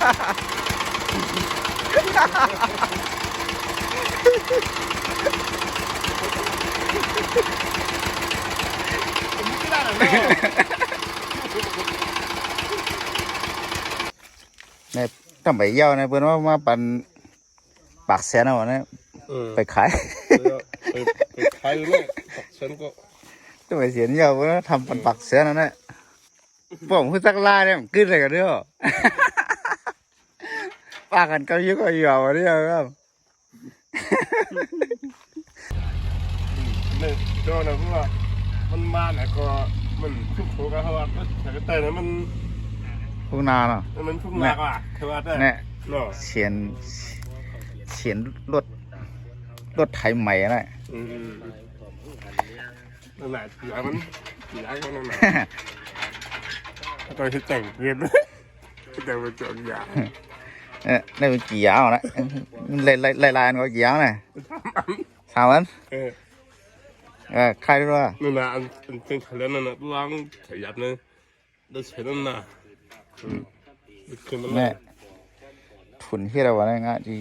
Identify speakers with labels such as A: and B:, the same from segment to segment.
A: เนาะ
B: เนี่ยต้องไปเยี่ยวนะเพื่อนว่ามาปันปากแสนเอาเนี่ย
A: เออ
B: ไปขาย
A: ไปไปขายเลยฉันก็
B: ต้องไปเสียนเยี่ยวเพื่อนว่าทำปันปากแสนเอาเนี่ยผมคือสักล่าเนี่ยมันขึ้นอะไรกันเนี่ยปากกันก็ยิ่งก็อ ยู่เอาเนี่ยครับ
A: เนี่ยโดนนะเพราะว่ามันมาเนี่ยก็มันทุกโผกันเพราะว่าก็แต่ก็แต่เนี่ยมัน
B: พวกนาเนาะ
A: มันทุกหนักอะคือว่าแต่
B: เนี่ย
A: เนาะ
B: เสียนเสียนรถรถไถใหม่นะ
A: อืมนั่นแหละอยางมันอยางมั เรียนแต่งเป็นจอดยาง
B: เออได้เป็นกี่ยาวนะล่ไล่ไล่ลายก็กี่ยาวนะสามวัน
A: เออ
B: ใครรู้ว่า
A: นั่นแหละอันเป็นขลังนั่นน่ะล้างขยับเนี่ยได้ใช้นั่นนะ
B: เนี่ยทุนที่เราว่าเนี่ยงะดี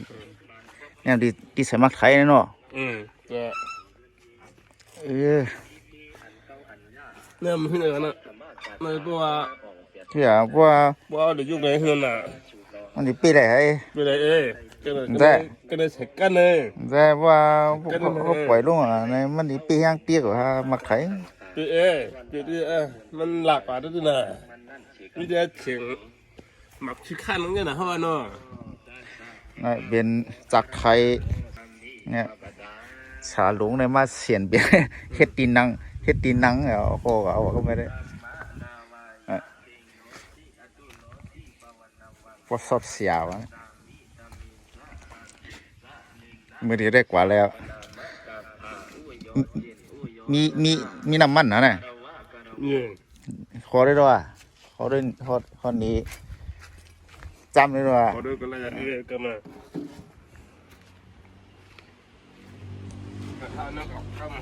B: เนี่ยดีดีสมัครไทยเนาะ
A: อืม
B: เออ
A: เนี่ยมันที่ไหนกันน่ะในตัว
B: ที่อะว่า
A: ว่าเดี๋ยวยุ่งในเฮือนน่ะ
B: มันดีปีได้ไอ้
A: ไปเลยเอ้ยก็เลยก็เลยก็เลยใช้กันเลย
B: แต่ว่าพวกเขาเขาปล่อยลงอะในมันดีปีย่างเปียกว่ามักไทย
A: ไปเอ้ยไปดิเอ้ยมันหลากหลายด้วยนะมีแต่เสียงหมักชิคันนั่นไงนะฮะว่าเนาะ
B: นะเป็นจากไทยเนี่ยสาหลงในมาเสียนเบีย เฮ็ดตีนังเฮ็ดตีนังเอาโคก็เอาก็ไม่ได้อะพอ สอบเสียวอะมือดีได้กว่าแล้ว มีมีมีน้ำมันนะเนี่ย
A: นี่
B: ขอได้ด้วยขอได้ขอขอนี้จำได้ด้วย
A: ขอดูกันเลยเอ้ยกันมาทานนักออกเข้ามา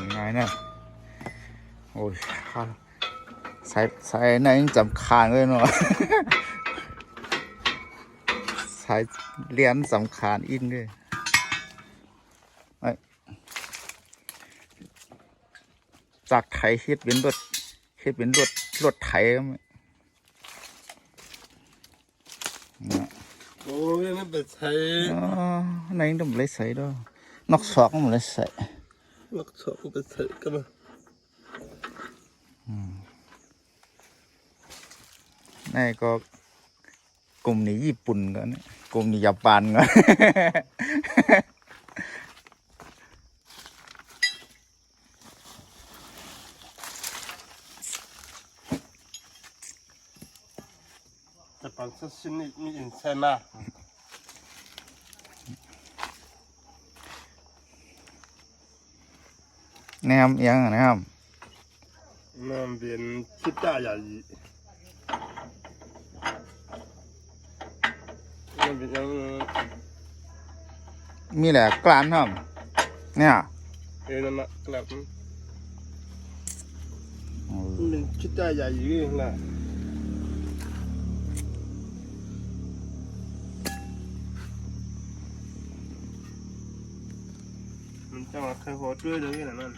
B: ยังไงเนี่ยโอ้ยข้า ใส่ใส่ไหนยังจำคานเลยเนาะใส่เหรียญสำคัญอินด้วยไอ้จากไทยเฮ็ดเป็นรถเฮ็ดเป็นรถรถไถก็ไม่เนี่ย
A: โอ้ยนั่นเป็นใช้
B: อ๋อไหนต้องเลยใส่ด้วยนอกซอกมันเลยใส่
A: ลักษณะเป็นใช้กันมา
B: นี่ก็กลุ่มนี้ญี่ปุ่นกันนะกลุ่มนี้ญี่ปุ่นกัน
A: แต่บางชิ้นนี่มีอินเซน่า
B: แนมยังอะนะครับ
A: นั่นเป็นชิดาใหญ่นั่นเป็นยัง
B: มีแหละกลานครับเนี่ย
A: เอ็นนั่นน่ะกลับมันชิดาใหญ่ยี่น่ะมันจะมาเคยหัวด้วยเลยนะนั่น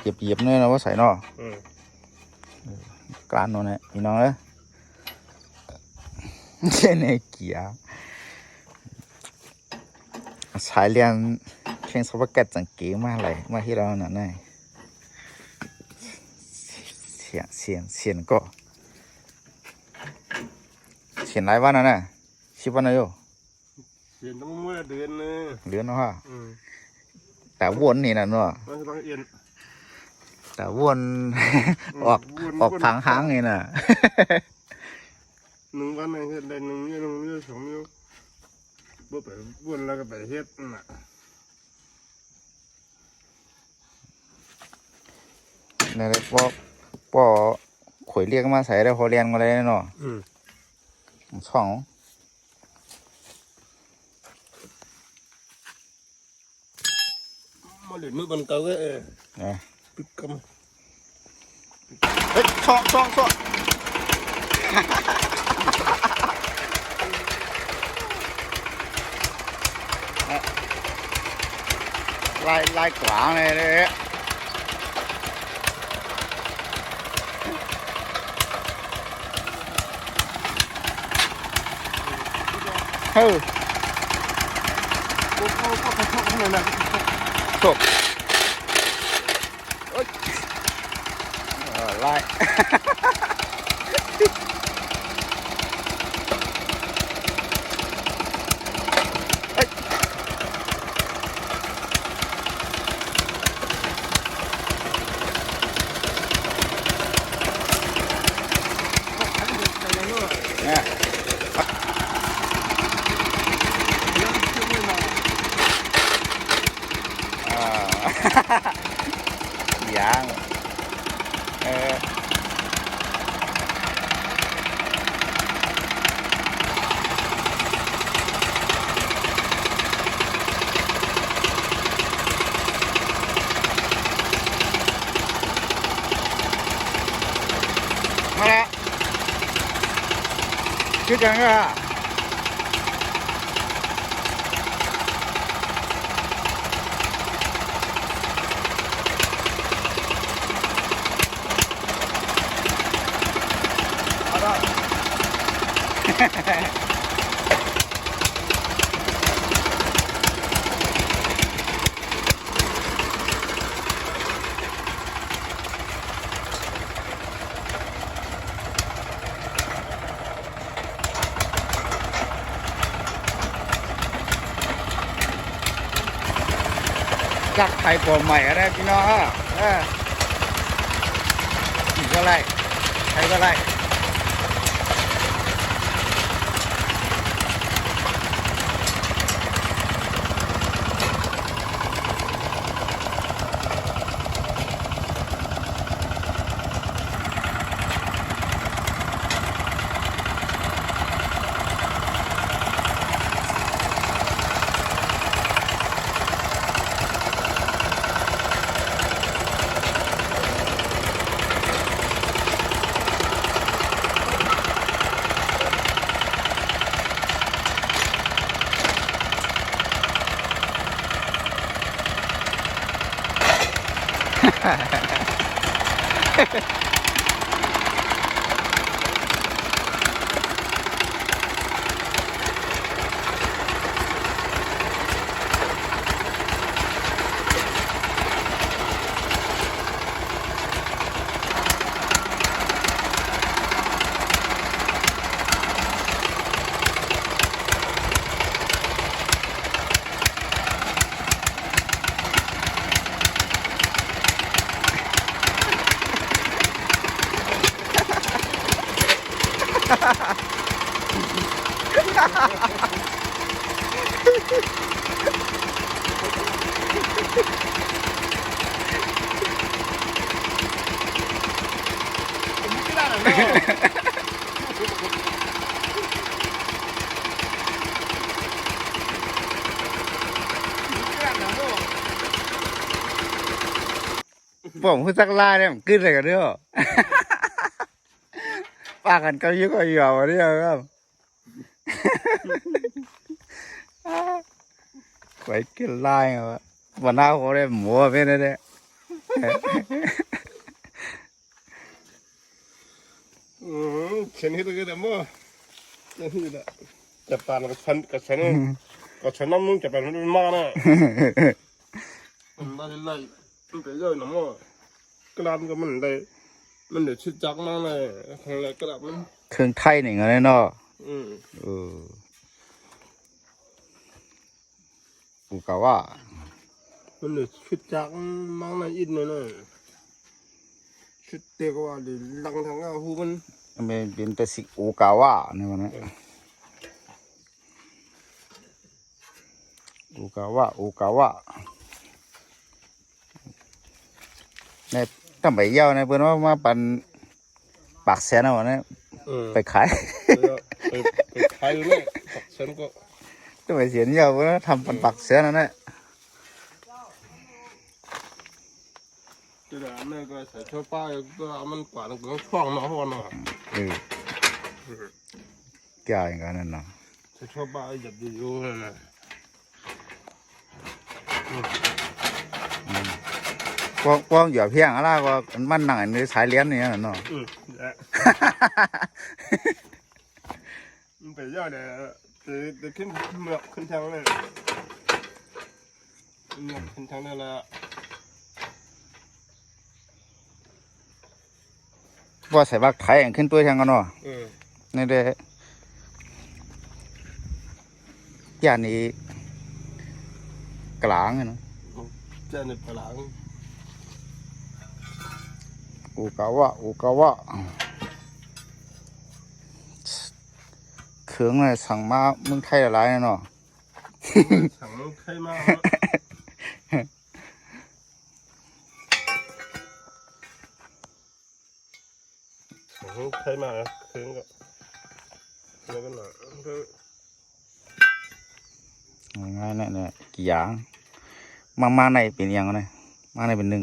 B: เหยียบเหยียบเนี่ยนะว่าใส่เนอ
A: อืม
B: กลานโน่นแหละพี่น้องเอ้ย เช่นไอ้เกียร์สายเรียนเชียงสวัสดิ์จังเก๋มากเลยมาที่เราหน่ะนี่เสียงเสียงเสียงก็เสียงไรวันน่ะน่ะชิบวันนะโย
A: เสียนต้องเมื่อเดือนนึง
B: เหลือเนาะฮะ
A: อืม
B: แต่วนนี่นะเนาะ
A: มันจะต้องเอ็น
B: แต่วนออก
A: วน
B: ออกทางหางนี่น่ะ
A: หนึ่งวันหนึ่งเฮ็ดได้หนึ่งมื้อหนึ่งมื้อสองมื้อบ่ไปวนแล้วก็ไปเฮ็ดนั่นน่ะ
B: นี่เลยปอปอข่อยเรียกมาใส่ได้พอเรียนมาเลยเนาะ
A: อืม
B: ช่อง
A: มาเล่นมือบันเก่าก็เออ
B: เนี่ย
A: ปีปิดกำ
B: เฮ้ยช่องช่องช่อง ลายลายกวางเลยเลยเฮ้ย
A: ก็ก็ก็กระทบข้างในนะ
B: จบเอ้ยเออไล่ เอ้ยเนี่ยอ่า ยังเออมาแล้ว ชื่อจังก็จั กไทยตัวใหม่อะไรพี่น้องเอออีกก็ไรใครก็ไร ผมคือสักลาเนี่ยมันขึ้นเลยกันเด้อ ปากันก็ยุ่ก็อยู่เอาเด้อครับไว้กินลายอะวันหน้าเขาได้หมูเป็นอะไร
A: อืมเช่นนี้ตัวก็ได้ มั้งเช่นนี้แหละจะปานกับฉันกับฉันกับฉันน้ำมึงจะปานมันมากนะมันได้เลยมันไปเยอะนะมั้งกระดานก็มันได้มันเดี๋ยวชิดจักมากเลยทางไรกระดานมัน
B: เครื่องไทยหนึ่งอะไรเนาะ
A: อืม
B: เออกูกะว่า
A: มันเดี๋ยวชิดจักมากเลยอินเลยนะชิดเตะก็ว่าเดี๋ยวลังทางเอาหูมัน
B: มันเป็นแต่สิโอกาว่าในวันนั้นโอกาว่าโอกาว่าเนี่ย ตั้งไปเย้าเนี่ยเพื่อนว่ามาปันปากแสนเอาวันนี้
A: อืม
B: ไปขาย
A: ไปไปขายอยู่เนี่ยฉันก็
B: ตั้งไปเสียนเย้าเพื่อนทำปันปากแสนนั่นแหละ
A: จะได้ก็ใส่เชือกป้ายก็เอามันกวาดมันก็คล้องเนาะพ่อเนาะ
B: เออแก่อย่างกันนั่นเนาะ
A: ใส่เชือกป้ายหยับดีอยู่นั่นน่ะ
B: กว้างกว้างอย่าเพียงอะไรก็มันหนังอันนี้สายเลี้ยนเนี่ยเนาะ
A: อืมและมันไปยอดเลยจะจะขึ้นเมือกขึ้นทางเลยเมือกขึ้นทางนั่นแหละ
B: ว่าใส่บักไทยอันขึ้นตัวทางกันเนาะ
A: เออ
B: นี่เด้ย่านนี้กลางอะเนาะ
A: เจ้าในปลัง
B: อูกาวะอูกาวะเครื่องเลยสั่งมาเมืองไทยหลายๆเนาะ
A: สั่งใครมาสั่งใครมาเครื่องก็แล้วก็หน่อยก็
B: ง่ายๆเนี่ยเนี่ยกี่อย่างมามาในเป็นอยังไงมาในเป็นหนึ่
A: ง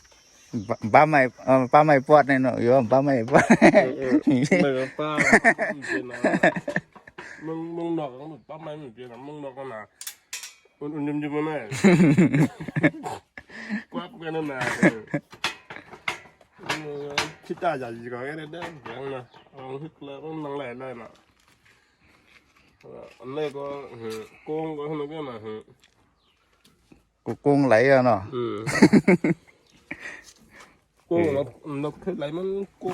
A: มาที่แล้วน่ะฉันนั่นเลยหลาต้องจับปันนะฮะจับปันเขาว่าว่ามือน่ะไม่เฮ็ดกันนานๆไม่เฮ็ดจังนาน ๆเฮ็ดจังนานๆนะเขาจะทำมันทิ้งเออเขา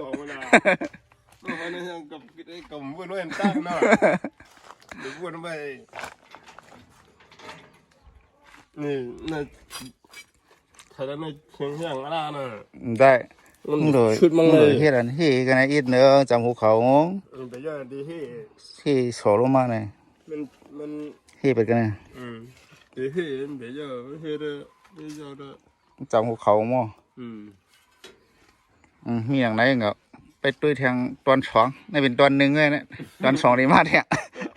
A: บอกว่าในเอ้น่ะ
B: บ้าบ้าไม่เออป้าไม่ปวดเนี่ยเนาะโยมป้าไม่ปวด
A: เออเออไม่กับป้ามันเป็นนะมึงมึงนอกกันหมดป้าไม่เหมือนเป็นนะมึงนอกกันนะอุ่นอุ่นยิ้มยิ้มมาแม่กวับกันนั่นนะคิดได้ใหญ่ก็แค่ได้ได้ยังนะเอาฮึกแล้วมันนั่งแหล่ได้นะอันนี้ก็โกงก็ขนาดนี้นะ
B: กูกุ้งไหลอะเนาะ
A: อืมโกงแล้วนกขึ้นไหลมันโกงเลย
B: อืมนี่นะอันดีก็เนาะเฉียนเฮียเนี่ยอันยาวอันต่ำอ่าปัญหาโหได้การเขายุ่งเหมือนกันนะ
A: โมโหเลยโมโหเลยกว่าได้
B: เออเออจากไรขึ้นเนาะ
A: ไอ้หยกก็ขึ้นละมันยังมันของมันอะมันมันยังกับไอ้กับวุ่นวุ่นตั้งเนาะเดี๋ยววุ่นไปนี่น่ะถ้าได้ไม่เชียงเชียงอะไรน่ะ
B: ได้
A: มัน
B: มึงโดย
A: ชุดมัง
B: มึง
A: เล
B: โดย
A: ย
B: เฮ็ดอันที่กันไอ้อิดเนื้อจำภูเขา
A: มันไปย่อดีที่
B: ที่โสลงมาเนี่ย
A: มันมัน
B: ที่เป็นกันเนี่ย
A: อืมดีที่มันไปย่อเฮ็ดไปย่อเด้อ
B: จำภูเขามั่
A: อืม
B: อืมมีอย่างไรก็ไปตุ้ยทางตอนสองนี่เป็นตอนหนึ่งเลยนะตอนสองนี่มาเนี่ย